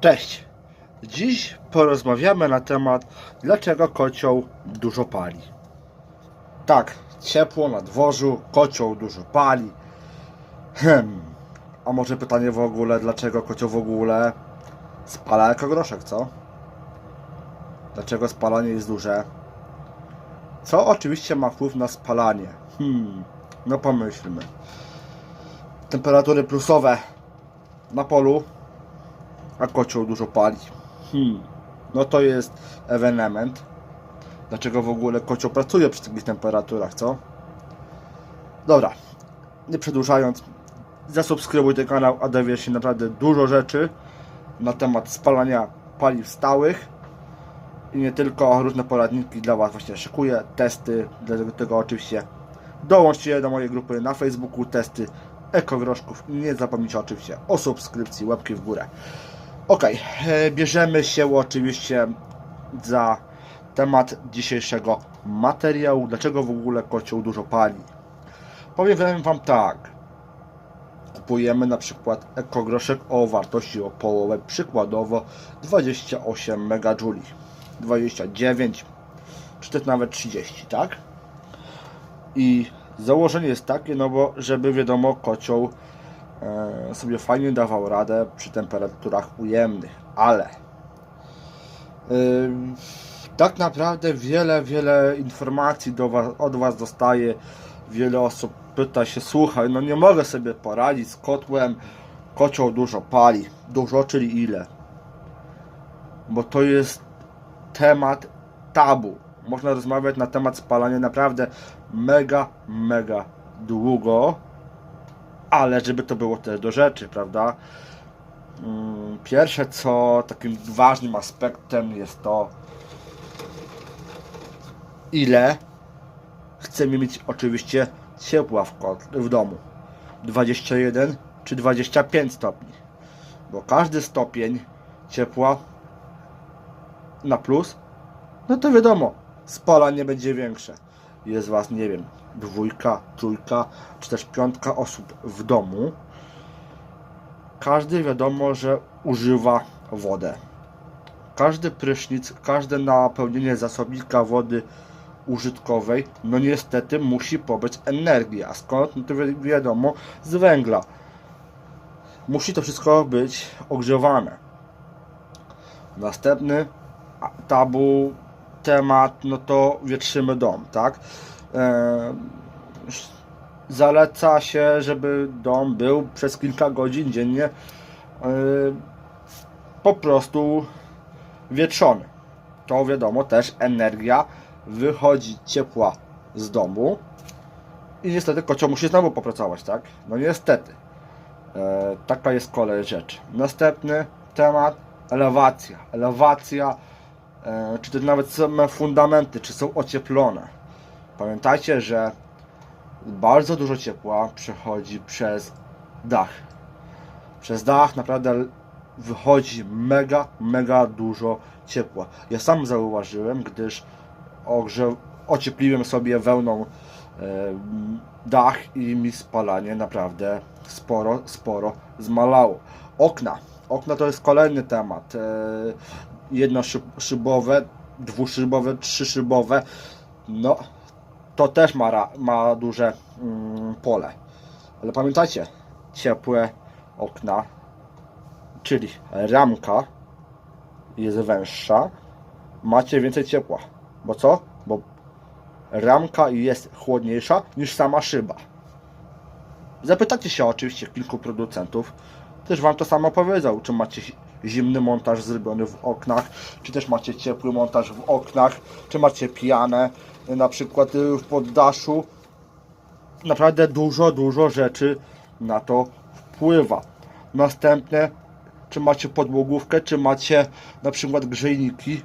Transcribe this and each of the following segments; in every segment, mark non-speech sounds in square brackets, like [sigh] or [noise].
Cześć! Dziś porozmawiamy na temat, dlaczego kocioł dużo pali. Tak, ciepło na dworzu, kocioł dużo pali. Hmm, a może pytanie w ogóle, dlaczego kocioł w ogóle spala jako groszek, co? Dlaczego spalanie jest duże? Co oczywiście ma wpływ na spalanie? Hmm, no pomyślmy. Temperatury plusowe na polu a kocioł dużo pali. Hmm. No to jest ewenement. Dlaczego w ogóle kocioł pracuje przy takich temperaturach, co? Dobra, nie przedłużając, zasubskrybuj ten kanał, a dowiesz się naprawdę dużo rzeczy na temat spalania paliw stałych i nie tylko różne poradniki dla Was właśnie szykuję, testy, dlatego tego oczywiście dołączcie do mojej grupy na Facebooku, testy ekogroszków i nie zapomnijcie oczywiście o subskrypcji, łapki w górę. Ok, bierzemy się oczywiście za temat dzisiejszego materiału. Dlaczego w ogóle kocioł dużo pali? Powiem Wam tak. Kupujemy na przykład ekogroszek o wartości o połowę, przykładowo 28 MJ, 29 czy też nawet 30, tak? I założenie jest takie, no bo żeby wiadomo, kocioł e, sobie fajnie dawał radę przy temperaturach ujemnych, ale tak naprawdę wiele, wiele informacji do was, od Was dostaję. Wiele osób pyta się, słuchaj, no nie mogę sobie poradzić z kotłem, kocioł dużo pali. Dużo, czyli ile? Bo to jest temat tabu. Można rozmawiać na temat spalania naprawdę mega, mega długo ale żeby to było też do rzeczy, prawda? Mm, Pierwsze co takim ważnym aspektem jest to, ile chcemy mieć oczywiście ciepła w, w domu. 21 czy 25 stopni. Bo każdy stopień ciepła na plus, no to wiadomo, spalanie będzie większe. Jest was, nie wiem, dwójka, trójka, czy też piątka osób w domu. Każdy wiadomo, że używa wodę. Każdy prysznic, każde napełnienie zasobnika wody użytkowej, no niestety musi pobyć energię. A skąd? No to wi- wiadomo, z węgla. Musi to wszystko być ogrzewane. Następny tabu temat, no to wietrzymy dom, tak? E, zaleca się, żeby dom był przez kilka godzin dziennie e, po prostu wietrzony. To wiadomo też energia wychodzi ciepła z domu i niestety kocioł musi znowu popracować, tak? No niestety. E, taka jest kolej rzeczy. Następny temat elewacja. Elewacja, czy też nawet same fundamenty, czy są ocieplone. Pamiętajcie, że bardzo dużo ciepła przechodzi przez dach. Przez dach naprawdę wychodzi mega, mega dużo ciepła. Ja sam zauważyłem, gdyż ogrze... ociepliłem sobie wełną e, dach i mi spalanie naprawdę sporo, sporo zmalało. Okna. Okna to jest kolejny temat. E, jednoszybowe, dwuszybowe, trzyszybowe. No, to też ma, ma duże mm, pole. Ale pamiętajcie, ciepłe okna, czyli ramka jest węższa, macie więcej ciepła. Bo co? Bo ramka jest chłodniejsza niż sama szyba. Zapytacie się oczywiście kilku producentów, też Wam to samo powiedzą, czy macie zimny montaż zrobiony w oknach, czy też macie ciepły montaż w oknach, czy macie pijane, na przykład y, w poddaszu. Naprawdę dużo, dużo rzeczy na to wpływa. Następne, czy macie podłogówkę, czy macie na przykład grzejniki,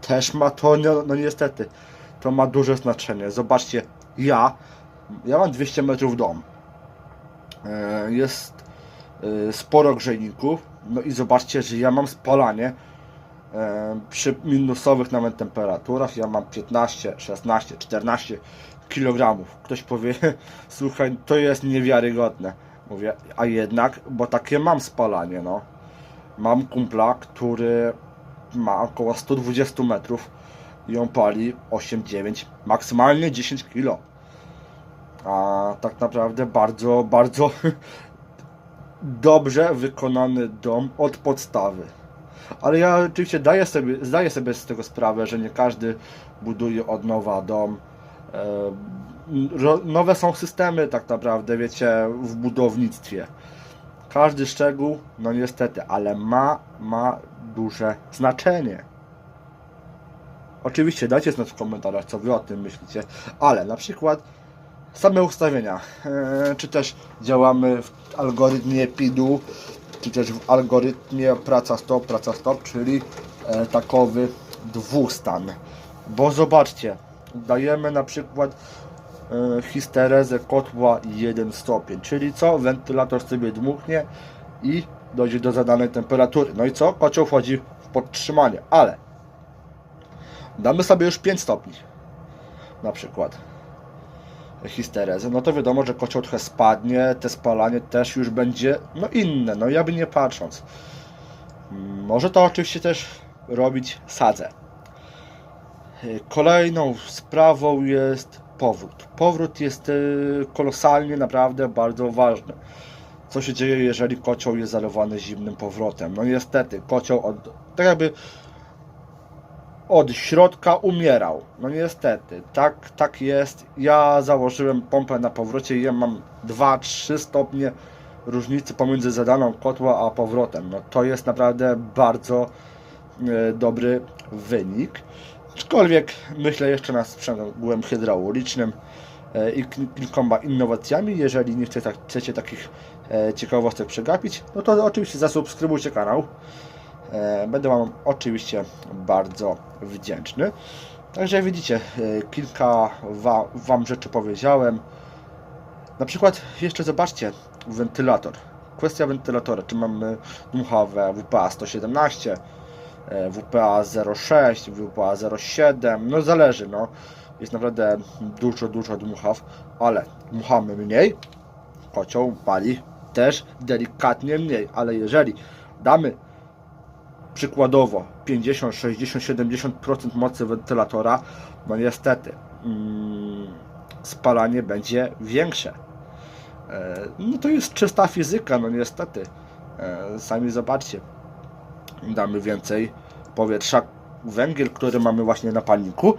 też ma to, no, no niestety, to ma duże znaczenie. Zobaczcie, ja, ja mam 200 metrów dom. E, Jest e, sporo grzejników, no i zobaczcie, że ja mam spalanie e, przy minusowych nawet temperaturach. Ja mam 15, 16, 14 kg. Ktoś powie, [laughs] słuchaj, to jest niewiarygodne. Mówię, a jednak, bo takie mam spalanie, no. Mam kumpla, który ma około 120 metrów i on pali 8-9, maksymalnie 10 kg. A tak naprawdę bardzo, bardzo [laughs] dobrze wykonany dom od podstawy. Ale ja oczywiście daję sobie, zdaję sobie z tego sprawę, że nie każdy buduje od nowa dom. E, Nowe są systemy tak naprawdę, wiecie, w budownictwie. Każdy szczegół, no niestety, ale ma, ma duże znaczenie. Oczywiście dajcie znać w komentarzach, co wy o tym myślicie, ale na przykład same ustawienia, e, czy też działamy w algorytmie PID-u, czy też w algorytmie praca stop, praca stop, czyli e, takowy dwustan. Bo zobaczcie, dajemy na przykład e, histerezę kotła 1 stopień, czyli co? Wentylator sobie dmuchnie i dojdzie do zadanej temperatury. No i co? Kocioł wchodzi w podtrzymanie, ale damy sobie już 5 stopni na przykład histerezę, no to wiadomo, że kocioł trochę spadnie, te spalanie też już będzie no inne, no jakby nie patrząc. Może to oczywiście też robić sadzę. Y, Kolejną sprawą jest powrót. Powrót jest y, kolosalnie naprawdę bardzo ważny. Co się dzieje, jeżeli kocioł jest zalewany zimnym powrotem? No niestety, kocioł od, tak jakby od środka umierał. No niestety, tak, tak jest. Ja założyłem pompę na powrocie i ja mam 2-3 stopnie różnicy pomiędzy zadaną kotła a powrotem. No to jest naprawdę bardzo e, dobry wynik. Aczkolwiek myślę jeszcze nad sprzęgłem hydraulicznym e, i kil- kilkoma innowacjami. Jeżeli nie chcecie, chcecie takich e, ciekawostek przegapić, no to oczywiście zasubskrybujcie kanał. E, Będę Wam oczywiście bardzo wdzięczny. Także widzicie, e, kilka wa, Wam rzeczy powiedziałem. Na przykład jeszcze zobaczcie wentylator. Kwestia wentylatora, czy mamy dmuchawe WPA 117, e, WPA 06, WPA 07, no zależy, no. Jest naprawdę dużo, dużo dmuchaw, ale dmuchamy mniej, kocioł pali też delikatnie mniej, ale jeżeli damy przykładowo 50, 60, 70% mocy wentylatora, no niestety mm, spalanie będzie większe. E, No to jest czysta fizyka, no niestety. E, Sami zobaczcie. Damy więcej powietrza. Węgiel, który mamy właśnie na palniku,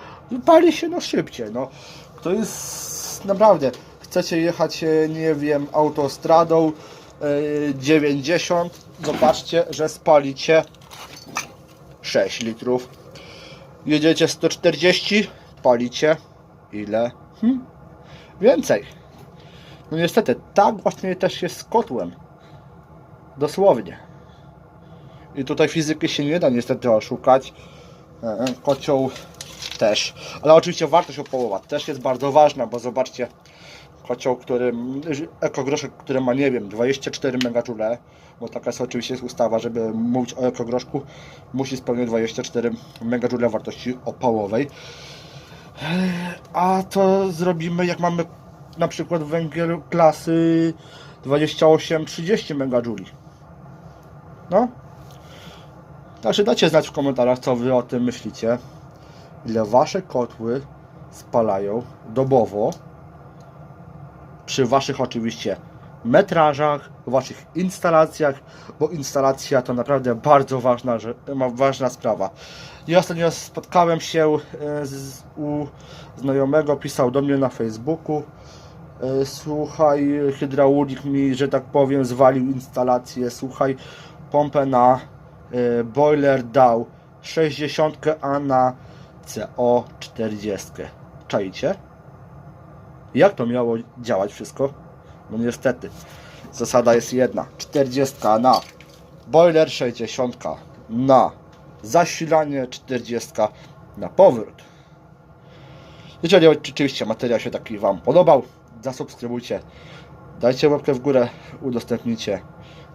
pali się no szybciej. No, to jest naprawdę. Chcecie jechać, e, nie wiem, autostradą e, 90, zobaczcie, że spalicie 6 litrów. Jedziecie 140, palicie ile? Hm? Więcej. No niestety, tak właśnie też jest z kotłem. Dosłownie. I tutaj fizyki się nie da niestety oszukać. E, Kocioł też. Ale oczywiście wartość opołowa też jest bardzo ważna, bo zobaczcie, kocioł, który, ekogroszek, który ma, nie wiem, 24 megajoule, bo taka jest oczywiście ustawa, żeby mówić o ekogroszku, musi spełniać 24 megajoule wartości opałowej. A co zrobimy, jak mamy na przykład węgiel klasy 28-30 megajouli? No. Także dajcie znać w komentarzach, co wy o tym myślicie. Ile wasze kotły spalają dobowo przy waszych oczywiście metrażach, waszych instalacjach, bo instalacja to naprawdę bardzo ważna, ważna sprawa. Ja ostatnio spotkałem się e, z, u znajomego, pisał do mnie na Facebooku. E, Słuchaj, hydraulik mi, że tak powiem, zwalił instalację. Słuchaj, pompę na e, boiler dał 60, a na CO 40. Czajcie? Jak to miało działać wszystko? No niestety, zasada jest jedna. 40 na boiler, 60 na zasilanie, 40 na powrót. Jeżeli oczywiście materiał się taki Wam podobał, zasubskrybujcie, dajcie łapkę w górę, udostępnijcie.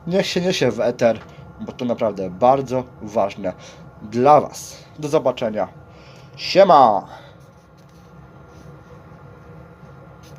Niech się niesie w eter, bo to naprawdę bardzo ważne dla Was. Do zobaczenia. Siema!